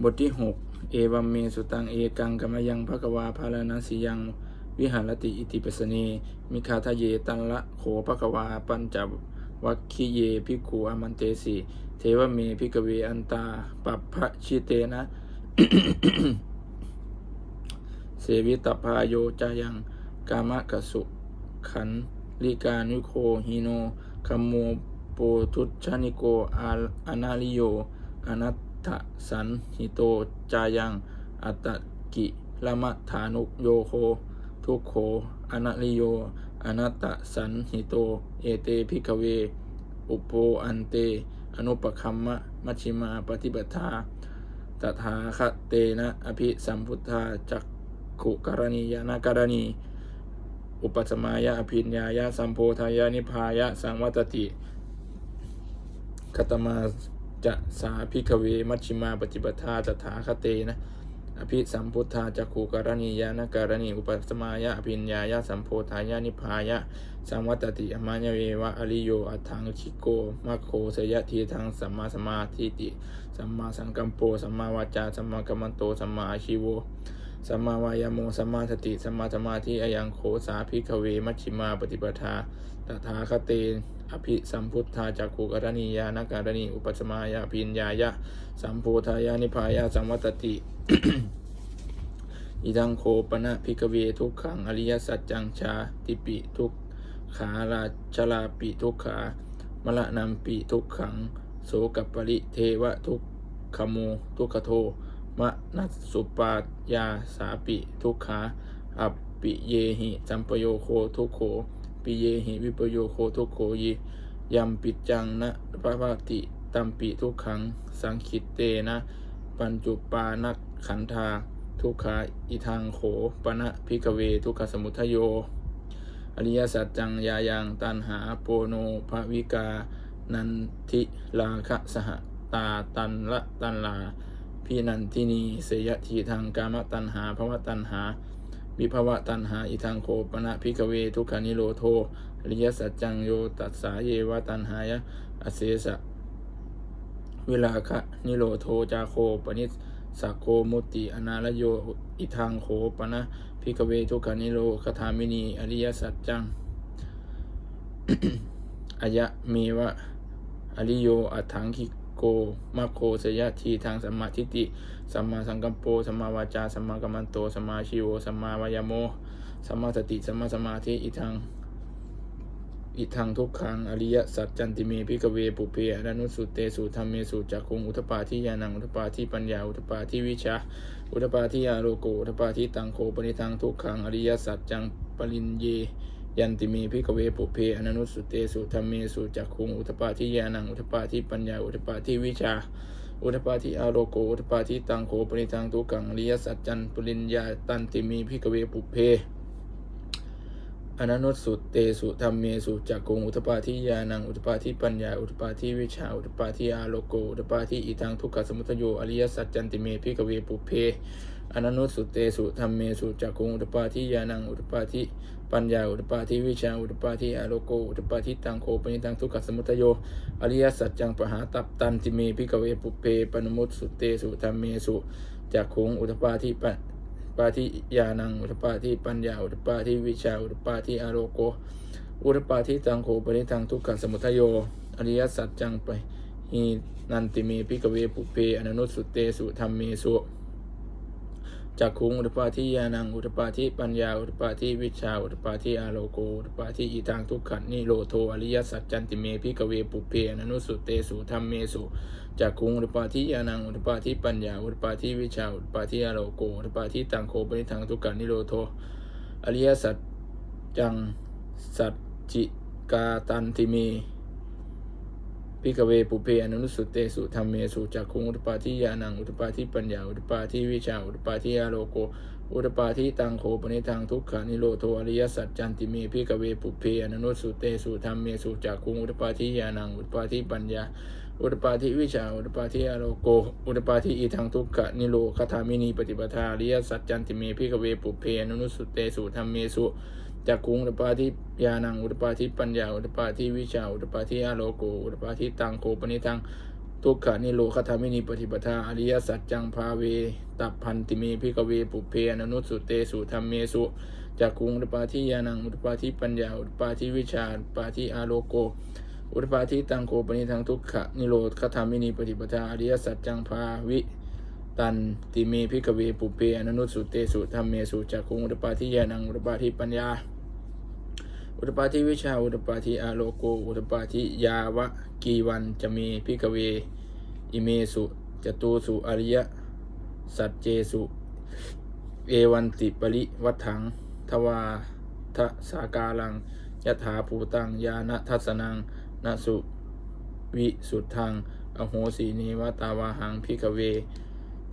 บทที่ 6 เอวัมเมสุตังเอกังกมยังภะกวาภาลนสิยังวิหารติอิติปสเนมิคาทะเยตันละโขภะกวาปัญจวัคคีเยภิกขุอามันเตสิเทวเมภิกเวอันตาปัปพะชิเตนะ เสวิตพาโยจายังกามะกสุขันลิกานุโคฮิโนคัมโมโปทุชานิโกอาอนาลิโยอนัต ถสันหิโตจายัง อัตกิละมะฐานุโยโค ทุกโขอนาลิโย อนัตตสันหิโต เอเตพิกเว อุปโภอันเต อนุปคัมมะมัชิมาปฏิปทาตถาคเตนะ อภิสัมพุทธาจักขุกรณียานาการณี อุปสมายะอภิญญายะสัมโพธายานิพายะสังวัตติคตมา จะสาพิกเวมัชิมาปฏิปทาตถาคเตนะอภิสัมพุทธาจักขุกรณียานการณีอุปสมายะอภิญญายะสัมโพธายานิพายะสังวัตติอมานเววะอริโยอัทังคิโกมัคโคสยะทีทังสัมมาสมาธิติสัมมาสังกัมโปสัมมาวาจาสัมมากัมมันโตสัมมาอาชิโวสัมมาวายโมสัมมาสติสัมมาสมาธิอยังโขสาภิกเวมัชิมาปฏิปทาตถาคเต อภิสัมพุทธาจักขุกรณียานการณีอุปสมายาพิญญายะ สัมโพธายานิพายะสัมวัตติอิทังโคปนะภิกเวทุกขังอริยสัจจังชาติปิทุกขาราชลาปิทุกขามละนัมปิทุกขัง โสกัปปริเทวะทุกขโมทุกขโทมะนัสสุปาตยาสาปิทุกขาอัปปิเยหิสัมปโยโคทุกโข ปิเยหิวิปโยโคทุกโขยิยัมปิจจังนะปะปะติตัมปิทุกขัง สังคิตเตนะ ปัญจุปานักขันธา ทุกขาอิทังโขปณะพิกเวทุกขสมุทโย อริยสัจจังยายังตันหาโปโนภวิกา นันทิลาคะสหตาตันละตันลาพินันทินีเสยทีทางกามตัณหาภวตัณหา วิภวะตัณหาอิทังโคปนะพิกเวทุกขานิโรโทอริยสัจจังโยตัสสาเยวะตัณหายะอเสสะเวลาคะนิโรโทจาโคปนิสสกโคมุติอนาลโยอิทังโขปนะพิกเวทุกขานิโรคถามินีอริยสัจจังอายะเมวะอริโยอัฏฐังคิ โกมัคโคสยะทีทางสัมมาทิฏฐิสัมมาสังกัปโปสัมมาวาจาสัมมากัมมันโตสัมมาชิโวสัมมาวายโมสัมมาสติสัมมาสมาธิอิทังอิทังทุกขังอริยสัจจันติเมพิกเวปุเพอนุสุเตสุธรรมเมสุจักคุงอุทปาทิยานังอุทปาทิปัญญาอุทปาทิวิชาอุทปาทิยาโลโกอุทปาทิตังโคปนิทังทุกขังอริยสัจจังปรินเย ยันติเมพิกเวปุเพอนุสุเตสุธรรมเมสุจักคุงอุทปาทิยานังอุทปาทิปัญญาอุทปาทิวิชา อุทปาทิอาโลโกอุทปาทิตังโคปนิทังทุกังอริยสัจจันปริญญาตันติเมพิกเวปุเพอนันุสุเตสุธรรมเมสุจักกุงอุทปาทิยานังอุทปาทิปัญญาอุทปาทิวิชาอุทปาทิอาโลโกอุทปาทิอิทังทุกขสมุทโยอริยสัจจันติเมพิกเวปุเพ อนันุสุเตสุธรรมเมสุจักกุงอุทปาทิยานังอุทปาทิปัญญาอุทปาทิวิชาอุทปาทิอโลโกอุทปาทิตังโคปนิตังทุกขสมุทโยอริยสัจจังปหาตัปตันติเมพิกเวปุเพปนมุตสุเตสุธรรมเมสุจักขุงอุทปาทิปปาทิญาณังอุตปาทิปัญญาอุตปาทิวิชาอุตปาทิอโลโกอุตปาทิตังโคปริทังทุกขสมุทโยอริยสัจจังไปหินันติเมพิกเวปุเพอนันุสุเตสุธรรมเมสุ จักขุงอุตปาทิญาณังอุตปาทิปัญญาอุตปาทิวิชาอุตปาทิอาโลโกอุตปาทิอิทังทุกขันนิโรโทอริยสัจจันติเมพิกเวปุเพนันุสุเตสุธรรมเมสุจากคุงอุตปาทิยานังอุตปาทิปัญญาอุตปาทิวิชาอุตปาทิอาโลโกอุตปาทิตังโคปนิทังทุกขันนิโรโทอริยสัจจังสัจจิกาตันติเม พิกเวปุเพอนุสุเตสุธรรมเมสุจากคุงอุตปาทิยานังอุตปาทิปัญญาอุตปาทิวิชาอุตปาทิอาโลโกอุตปาทิตังโคปนิทังทุกขานิโรโทอริยสัจจันติเมพิกเวปุเพอนุสุเตสุธรรมเมสุจากคุงอุตปาทิยานังอุตปาทิปัญญาอุตปาทิวิชาอุตปาทิอาโลโก อุตปาทิอีทังทุกขะนิโรคาถามินีปฏิปทาอริยสัจจันติเมพิกเวปุเพอนุสุเตสุธรรมเมสุ จักคุงอุตปาทิญาณังอุตปาทิปัญญาอุตปาทิวิชาอุตปาทิอาโลโกอุตปาทิตังโคปนิทังทุกขานิโรคธรรมินีปฏิปทาอริยสัจจังภาเวตับพันติเมพิกเวปุเพอนุสุเตสุธรรมเมสุจักคุงอุตปาทิยานังอุตปาทิปัญญาอุตปาทิวิชาอุตปาทิอาโลโกอุตปาทิตังโกปนิทังทุกขะนิโรธธรรมินีปฏิปทาอริยสัจจังภาวิตันติเมพิกเวปุเพอนุสุเตสุธรรมเมสุจักคุงอุตปาทิยานังอุตปาทิปัญญา อุตปาทิวิชาอุตปาทิอาโลโก อุตปาทิยาวะกีวันจะมีพิกเว อิเมสุจตูสุอริยสัจเจสุ เอวันติปริวัฏถังทวาทะสากาลังยถาภูตังยานะทัสนังนสุวิสุทธังอโหสีเนวตาวาหังพิกเว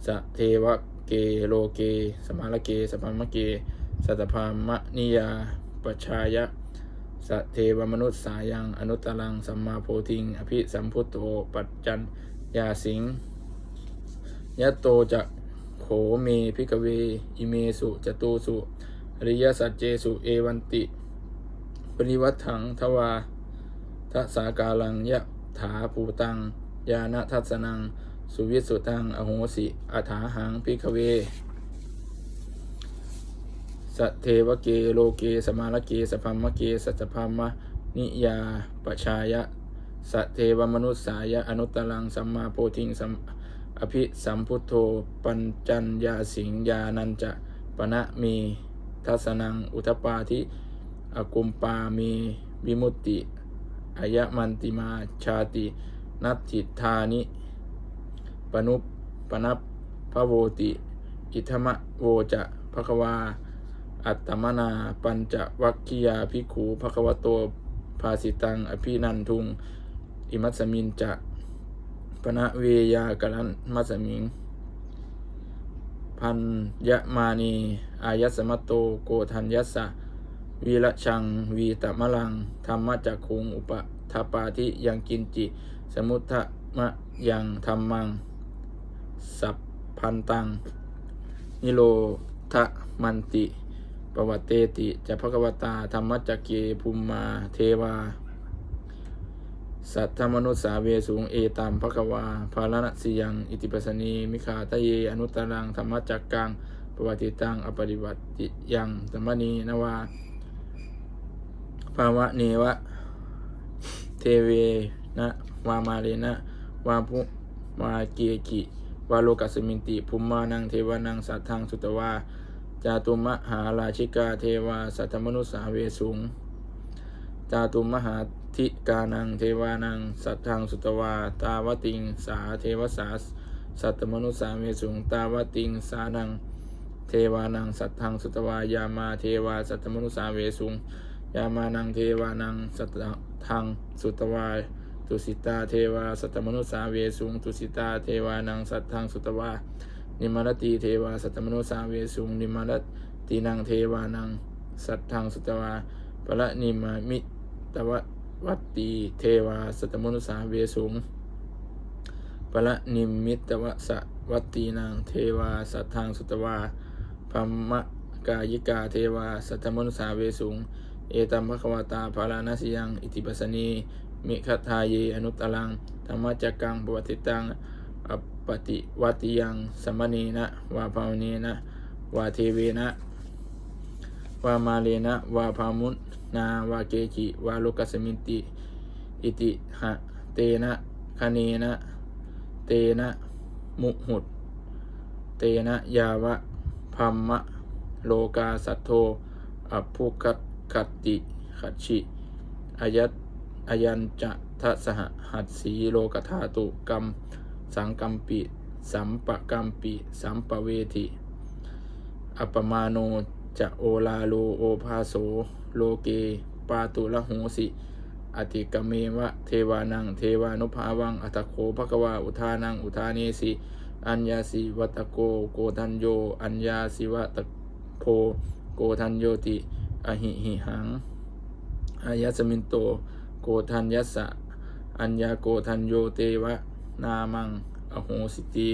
สเทวะเกโลเก สมาลเก สพัมมะเก สัตพามะนิยาปชายะ สเทวมนุษย์สายังอนุตตรังสัมมาโพธิง อภิสัมพุตโตปัจจันยาสิงยะโตจะโขเมพิกเว อิเมสุจตูสุอริยสัจเจสุเอวันติ ปริวัตถังทวาทัสากาลังยะถาภูตัง ยานะทัสสนัง สุวิสุตัง อโหสิอาถาหังพิกเว สเทวเกโลเกสมาลเกสพัมมะเกสัจพัมมะนิยาปชายะสเทวมนุษสายะอนุตตรังสัมมาโพธิงสัมอภิสัมพุทโธปัญจัญญาสิงยานันจะปณะมีทัสนังอุทปาทิอกุมปามีวิมุตติอายะมันติมาชาติ นัตถิธานิ ปนุปปนับพระโวติ อิทมะโวจะภควา อัตตมนา ปัญจวัคคียาภิกขูภควโตภาสิตัง อภินันทุง อิมัสมินจะปณะเวยากรันมัสมิง พันยะมานีอายัสสมตโตโกทัญยัสสะวีระชัง วีตมะลัง ธรรมจักคุง อุปทปาทิยังกินจิ สมุทะมะยังธรรมัง สัพพันตัง นิโรธมันติ ปวัตเตติจะภควตาธรรมจักเกภูมิมาเทวา สัทธมนุษย์สาเวสูงเอตามภควาภาลนะสิยัง อิติปัสนีมิขาตะเย อนุตตรังธรรมจักกังปวัติตังอปริวัติยังธรรมนีนวาภาวะเนวะ เทเวนะวามาเลนะวาภุวาเกกิวาโลกัสมินติภูมิมานังเทวานังสัทธังสุตวา จาตุมหาราชิกาเทวา สัทธมนุษย์สาเวสูงจาตุมหาธิกานังเทวานัง สัทธังสุตวา ตาวติง สาเทวสาสัตมนุสสาเมสุง ตาวติง สานัง เทวานัง สัทธังสุตวายามาเทวา สัตมนุสสาเวสุง ยามานังเทวานัง สัตธังสุตวาตุสิตาเทวา สัตมนุสสาเวสุง ตุสิตาเทวานัง สัทธังสุตวา นิมรตีเทวา สัตมนุสสาเวสุงนิมรตีนังเทวานัง สัตทธังสุตวาปะละนิมามิตวะวัตตีเทวา สัตมนุสสาเวสุงปะละนิมมิตวะสวัตตีนางเทวา สัตทธังสุตวาพัมมะกายิกาเทวา สัทธมนุสาเวสุงเอตัมภควตาภาลานาสยัง อิติปัสนี มิคทาเย อนุตตรัง ธรรมจักกังปวัติตัง ปติวัติยังสมณีนะวาภาวเนนะวาเทเวนะวามาเลนะวาภามุนนาวาเกจิวาโลกัสมินติ อิติหะเตนะคเนนะเตนะมุหุดเตนะยาวะพัมมะโลกาสัทโธอภุคัตคติขัดชิอายัตอายัญจะทะสหหัดสีโลกธาตุกรรม สังกัมปิ สัมปะกัมปิ สัมปเวทิ อัปมาโนจะโอลาโลโอภาโสโลเก ปาตุละโหสิ อติกเมวะเทวานัง เทวานุภาวัง อัตโคภควาอุทานัง อุทาเนสิ อัญญาสิวัตโกโกทันโย อัญญาสิวัตโพโกทันโยติอหิหิหังอายัสมินโต โกทันยัสสะ อัญญาโกทันโยเตวะ นามังอโหสิตี